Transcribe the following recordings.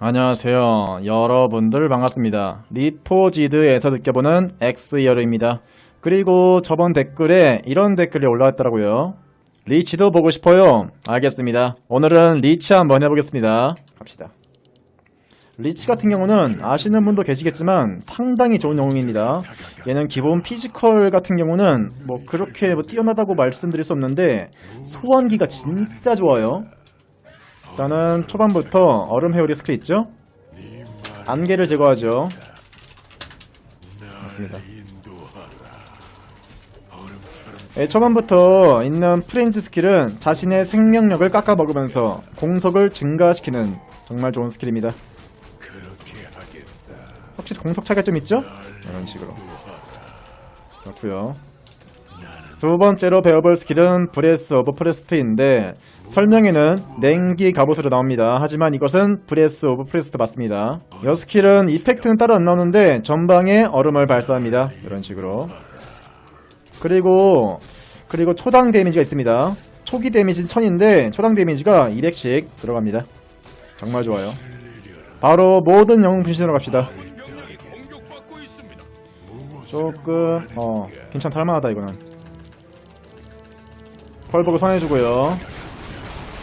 안녕하세요. 여러분들 반갑습니다. 리포지드에서 느껴보는 엑스이어르입니다. 그리고 저번 댓글에 이런 댓글이 올라왔더라고요. 리치도 보고 싶어요. 알겠습니다. 오늘은 리치 한번 해보겠습니다. 갑시다. 리치 같은 경우는 아시는 분도 계시겠지만 상당히 좋은 영웅입니다. 얘는 기본 피지컬 같은 경우는 뭐 그렇게 뭐 뛰어나다고 말씀드릴 수 없는데 소환기가 진짜 좋아요. 일단은 초반부터 얼음 회오리 스킬 있죠? 안개를 제거하죠. 맞습니다. 예, 초반부터 있는 프렌즈 스킬은 자신의 생명력을 깎아 먹으면서 공속을 증가시키는 정말 좋은 스킬입니다. 확실히 공속 차이가 좀 있죠? 이런 식으로. 그렇고요. 두 번째로 배워볼 스킬은 브레스 오브 프레스트인데 설명에는 냉기 갑옷으로 나옵니다. 하지만 이것은 브레스 오브 프레스트 맞습니다. 이 스킬은 이펙트는 따로 안 나오는데 전방에 얼음을 발사합니다. 이런 식으로. 그리고 그리고 초당 데미지가 있습니다. 초기 데미지는 1000인데 초당 데미지가 200씩 들어갑니다. 정말 좋아요. 바로 모든 영웅 분신으로 갑시다. 조금 어 괜찮다 할만하다 이거는. 펄보그 선해주고요.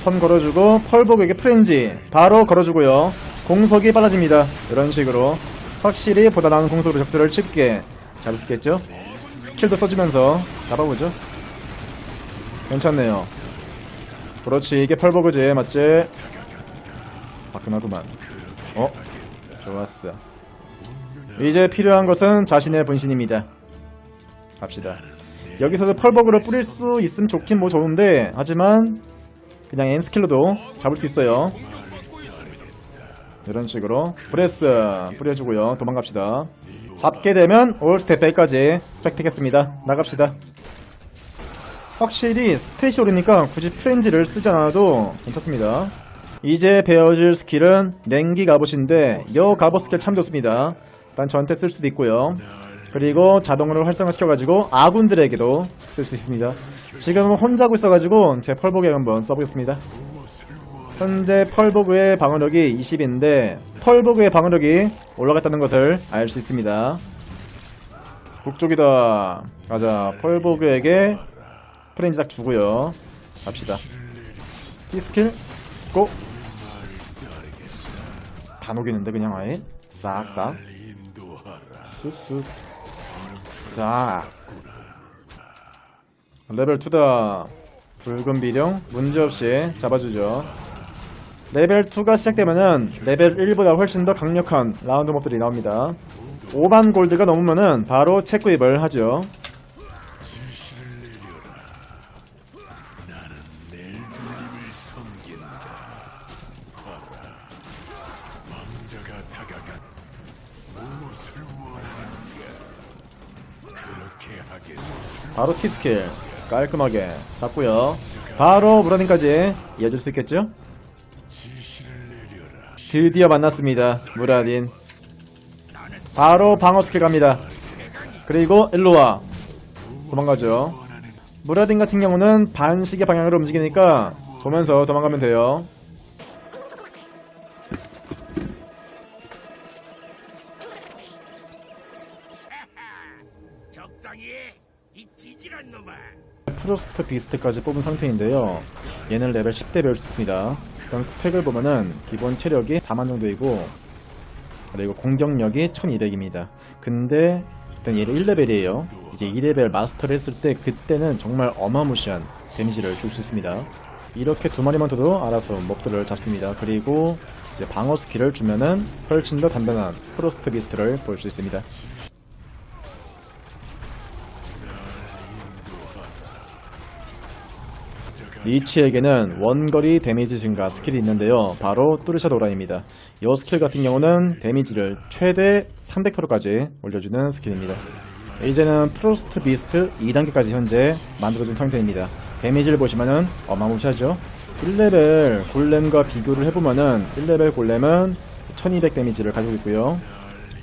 선 걸어주고 펄보그에게 프렌지 바로 걸어주고요. 공속이 빨라집니다. 이런 식으로 확실히 보다 나은 공속으로 적들을 쉽게 잡을 수 있겠죠? 스킬도 써주면서 잡아보죠. 괜찮네요. 그렇지 이게 펄보그지 맞지? 화끈하구만. 어? 좋았어. 이제 필요한 것은 자신의 분신입니다. 갑시다. 여기서도 펄버그를 뿌릴 수 있으면 좋긴 뭐 좋은데 하지만 그냥 N스킬로도 잡을 수 있어요. 이런 식으로 브레스 뿌려주고요. 도망갑시다. 잡게 되면 올스텝 백까지 획득했습니다. 나갑시다. 확실히 스탯이 오르니까 굳이 프렌즈를 쓰지 않아도 괜찮습니다. 이제 배워줄 스킬은 냉기 갑옷인데 여 갑옷 스킬 참 좋습니다. 일단 저한테 쓸 수도 있고요 그리고 자동으로 활성화시켜가지고 아군들에게도 쓸 수 있습니다. 지금은 혼자 하고 있어가지고 제 펄보게 한번 써보겠습니다. 현재 펄보그의 방어력이 20인데 펄보그의 방어력이 올라갔다는 것을 알 수 있습니다. 북쪽이다. 가자. 펄보그에게 프렌즈 딱 주고요. 갑시다. T스킬 고! 다 녹이는데 그냥 아예 싹 다 쑥쑥 싹 레벨 2다 붉은 비룡 문제없이 잡아주죠. 레벨 2가 시작되면은 레벨 1보다 훨씬 더 강력한 라운드 몹들이 나옵니다. 5만 골드가 넘으면은 바로 체크입을 하죠 바로 T스킬 깔끔하게 잡고요. 바로 무라딘까지 이어질 수 있겠죠? 드디어 만났습니다 무라딘 바로 방어 스킬 갑니다. 그리고 일로와. 도망가죠. 무라딘 같은 경우는 반시계 방향으로 움직이니까 보면서 도망가면 돼요 프로스트 비스트까지 뽑은 상태인데요. 얘는 레벨 10대 배울 수 있습니다. 일단 스펙을 보면은 기본 체력이 4만 정도이고 그리고 공격력이 1200입니다. 근데 일단 얘를 1레벨이에요. 이제 2레벨 마스터를 했을 때 그때는 정말 어마무시한 데미지를 줄 수 있습니다. 이렇게 두 마리만 둬도 알아서 몹들을 잡습니다. 그리고 이제 방어 스킬을 주면은 훨씬 더 단단한 프로스트 비스트를 볼 수 있습니다. 리치에게는 원거리 데미지 증가 스킬이 있는데요. 바로 뚜르샤 도란입니다. 이 스킬 같은 경우는 데미지를 최대 300%까지 올려주는 스킬입니다. 이제는 프로스트 비스트 2단계까지 현재 만들어준 상태입니다. 데미지를 보시면은 어마무시하죠? 1레벨 골렘과 비교를 해보면은 1레벨 골렘은 1200 데미지를 가지고 있고요.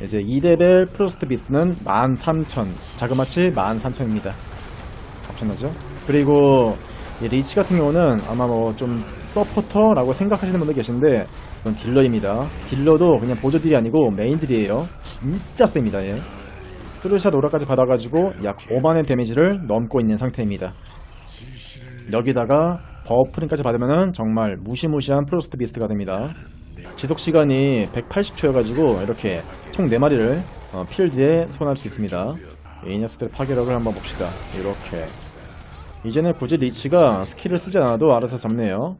이제 2레벨 프로스트 비스트는 13000, 자그마치 13000입니다. 엄청나죠? 그리고 이 리치 같은 경우는 아마 뭐 좀 서포터라고 생각하시는 분들 계신데 이건 딜러입니다. 딜러도 그냥 보조딜이 아니고 메인딜이에요. 진짜 셉니다. 얘. 트루샷 오라까지 받아가지고 약 5만의 데미지를 넘고 있는 상태입니다. 여기다가 버프링까지 받으면은 정말 무시무시한 프로스트 비스트가 됩니다. 지속 시간이 180초여가지고 이렇게 총 4마리를 어, 필드에 소환할 수 있습니다. 이 녀석들의 파괴력을 한번 봅시다. 이렇게 이제는 굳이 리치가 스킬을 쓰지 않아도 알아서 잡네요.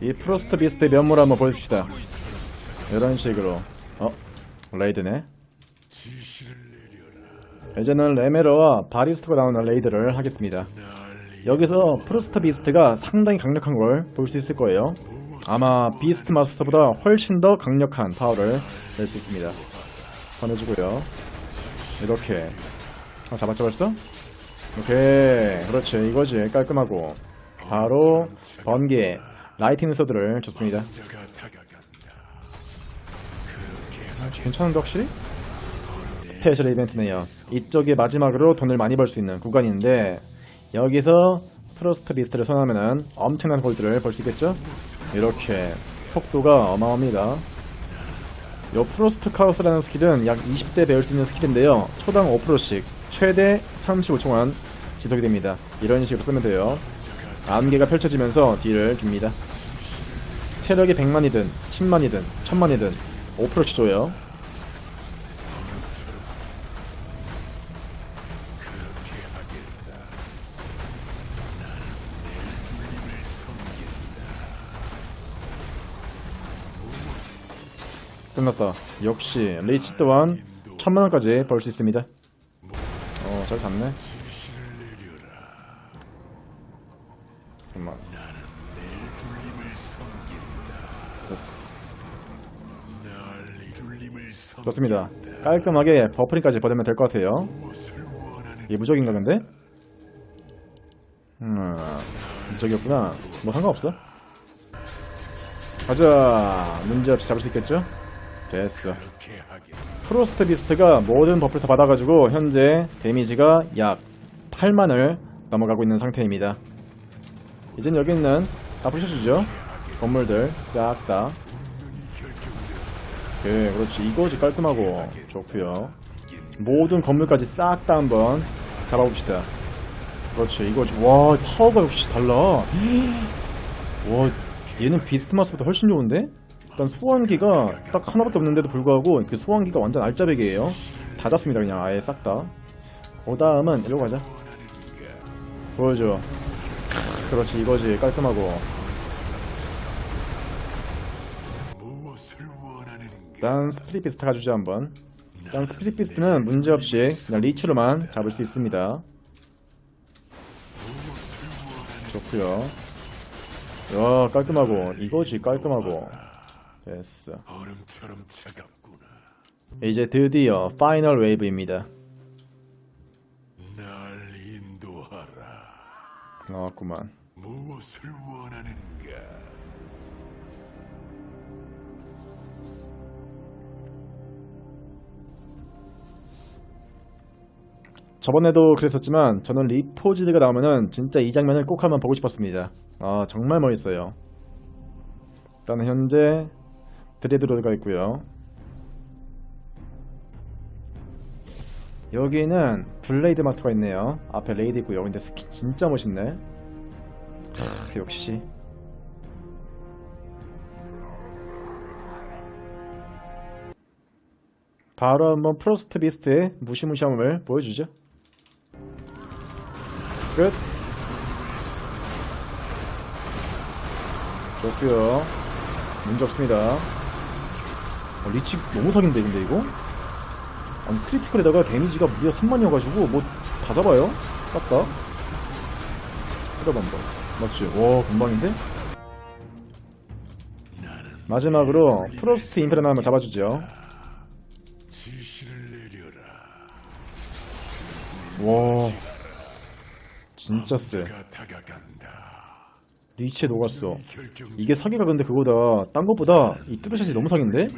이 프로스트 비스트의 면모를 한번 보여줍시다. 이런 식으로 어? 레이드네. 이제는 레메러와 바리스트가 나오는 레이드를 하겠습니다. 여기서 프로스트 비스트가 상당히 강력한 걸 볼 수 있을 거예요. 아마 비스트 마스터보다 훨씬 더 강력한 파워를 낼 수 있습니다. 보내주고요. 이렇게 아, 잡았죠 벌써? 오케이 그렇지 이거지 깔끔하고 바로 번개 라이팅 서드를 줬습니다. 아, 괜찮은데 확실히? 스페셜 이벤트네요. 이쪽이 마지막으로 돈을 많이 벌 수 있는 구간인데 여기서 프로스트 리스트를 선하면은 엄청난 골드를 벌 수 있겠죠? 이렇게 속도가 어마어마합니다. 요 프로스트 카우스라는 스킬은 약 20대 배울 수 있는 스킬인데요. 초당 5%씩 최대 35초간 지속이 됩니다. 이런 식으로 쓰면 돼요. 안개가 펼쳐지면서 딜을 줍니다. 체력이 100만이든 10만이든 1000만이든 5%씩 줘요. 끝났다. 역시 리치 또한 천만 원까지 벌 수 있습니다. 어, 잘 잡네. 잠깐만. 됐어. 좋습니다. 깔끔하게 버프링까지 받으면 될 것 같아요. 이게 무적인가 근데? 음, 무적이었구나. 뭐 상관없어. 가자. 문제없이 잡을 수 있겠죠? 됐어. 프로스트 비스트가 모든 버프를 다 받아가지고 현재 데미지가 약 8만을 넘어가고 있는 상태입니다. 이젠 여기 있는 다 부셔주죠. 건물들 싹 다. 오케이, 그렇지. 이거지 깔끔하고 좋고요. 모든 건물까지 싹 다 한번 잡아봅시다. 그렇지. 이거지. 와, 파워가 역시 달라. 와, 얘는 비스트 마스보다 훨씬 좋은데? 일단 소환기가 딱 하나밖에 없는데도 불구하고 그 소환기가 완전 알짜배기예요. 다 잡습니다 그냥 아예 싹 다. 그 다음은 이리로 가자. 보여줘. 크, 그렇지 이거지 깔끔하고. 일단 스프릿 비스트 가주자 한번. 일단 스프릿 비스트는 문제없이 그냥 리치로만 잡을 수 있습니다. 좋구요. 야 깔끔하고 이거지 깔끔하고 됐어 얼음처럼 차갑구나. 이제 드디어 파이널 웨이브입니다 날 인도하라. 나왔구만 무엇을 원하는가? 저번에도 그랬었지만 저는 리포지드가 나오면은 진짜 이 장면을 꼭 한번 보고 싶었습니다 아 정말 멋있어요 일단은 현재 드레드로드가 있고요. 여기는 블레이드 마스터가 있네요. 앞에 레이드 있고요. 근데 스킨 진짜 멋있네. 크, 역시. 바로 한번 프로스트 비스트의 무시무시함을 보여주죠. 끝. 좋고요. 문제 없습니다 어, 리치 너무 사기인데 근데 이거? 아니 크리티컬에다가 데미지가 무려 3만이어가지고 뭐 다 잡아요 때려봐 한번 맞지? 와 금방인데? 마지막으로 프로스트 인페르나 한번 잡아주죠. 와 진짜 다가간다. 리치에 녹았어 이게 사기가 근데 그거다 딴 것보다 이 뚜루샷이 너무 사기인데?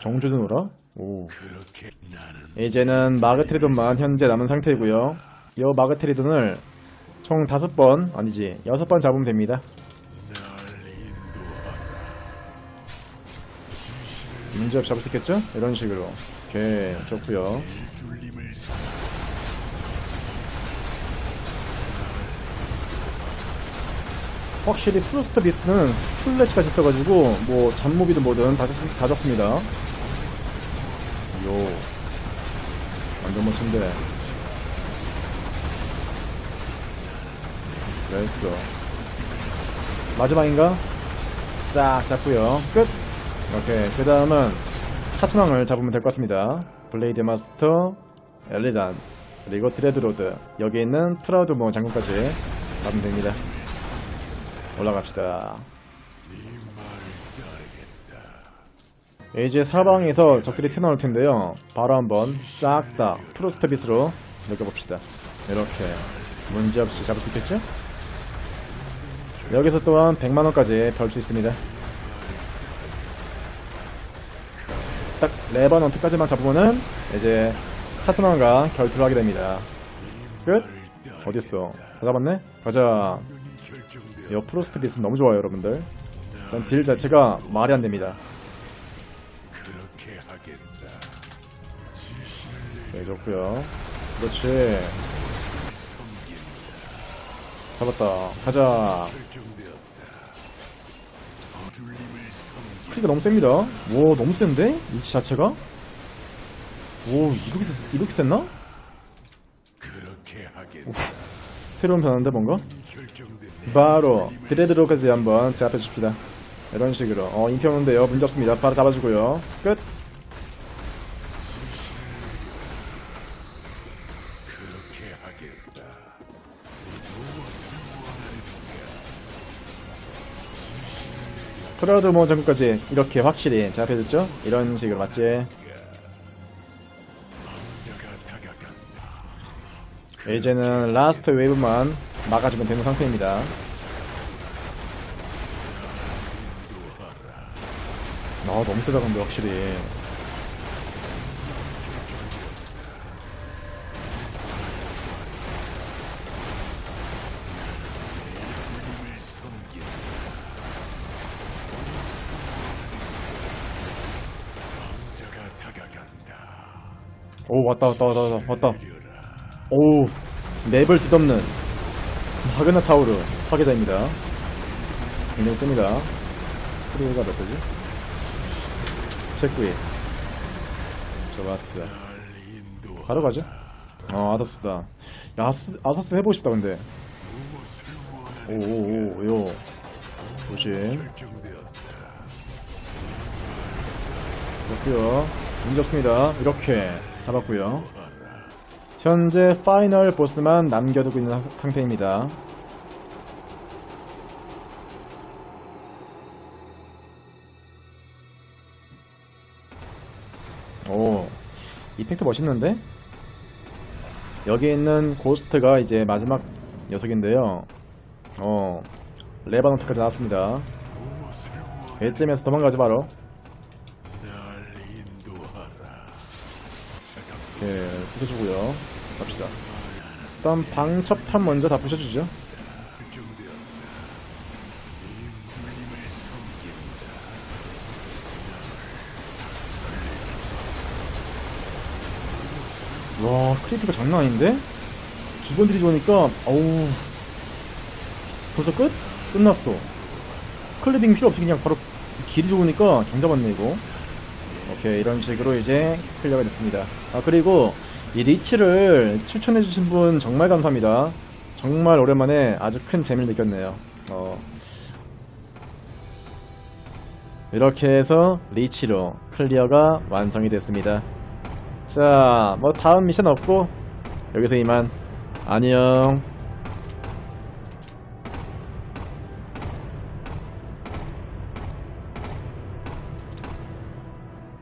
정조준호라? 오 이제는 마그트리돈만 현재 남은 상태이고요 이 마그트리돈을 총 다섯 번 아니지 여섯 번 잡으면 됩니다. 문제없이 잡을 수 있겠죠? 이런 식으로. 오케이 좋고요. 확실히 프로스터 비스트는 플래시까지 있어가지고 뭐 잡무비든 뭐든 다, 잡- 다 잡습니다. 요 완전 멋진데. 됐어. 마지막인가? 싹 잡고요. 끝. 오케이. 그 다음은 타츠망을 잡으면 될 것 같습니다. 블레이드 마스터, 엘리단, 그리고 드레드로드. 여기 있는 프라우드모 장군까지 잡으면 됩니다. 올라갑시다. 이제 사방에서 적들이 튀어나올 텐데요. 바로 한번 싹 다 프로스트 빛으로 느껴봅시다. 이렇게 문제없이 잡을 수 있겠죠? 여기서 또한 100만원까지 벌 수 있습니다. 딱 레바넌트까지만 잡으면은 이제 사선왕과 결투를 하게 됩니다. 끝? 어딨어? 다 잡았네? 가자. 이 프로스트 빛은 너무 좋아요, 여러분들. 일단 딜 자체가 말이 안 됩니다. 네, 좋고요. 그렇지. 잡았다. 가자. 크기가 너무 셉니다. 와, 너무 센데? 위치 자체가? 오, 이렇게, 셌- 이렇게 셌나? 새로운 변화인데, 뭔가? 바로, 드레드로까지 한번 제압해 줍시다. 이런 식으로. 어, 인기 오는데요. 문제 없습니다. 바로 잡아주고요. 끝. 프라우드 모 전국까지 이렇게 확실히 제압해줬죠? 이런 식으로 맞지? 이제는 라스트 웨이브만 막아주면 되는 상태입니다. 아 너무 세다 근데 확실히. 오 왔다 왔다 왔다 왔다 왔다 오 맵을 뒤덮는 마그나 타우르 파괴자입니다. 굉장히 셉니다. 프리가 몇 대지? 체크이 좋았어. 바로 가죠? 어 아더스다. 야 아서스, 아서스 해보고 싶다 근데. 오오오 요. 조심. 그렇고요. 문제 없습니다. 이렇게 잡았고요 현재 파이널 보스만 남겨두고 있는 상- 상태입니다 오 이펙트 멋있는데? 여기 있는 고스트가 이제 마지막 녀석인데요 어 레바논트까지 나왔습니다 이쯤에서 도망가지 바로. 예, 부숴주고요. 갑시다. 일단 방첩탑 먼저 다 부셔주죠. 와, 크리티가 장난 아닌데? 기본들이 좋으니까, 어우. 벌써 끝? 끝났어. 클리빙 필요 없이 그냥 바로 길이 좋으니까 경 잡았네, 이거. 오케이, 이런 식으로 이제 클리어가 됐습니다. 아, 그리고 이 리치를 추천해주신 분 정말 감사합니다. 정말 오랜만에 아주 큰 재미를 느꼈네요. 어. 이렇게 해서 리치로 클리어가 완성이 됐습니다. 자, 뭐 다음 미션 없고 여기서 이만 안녕.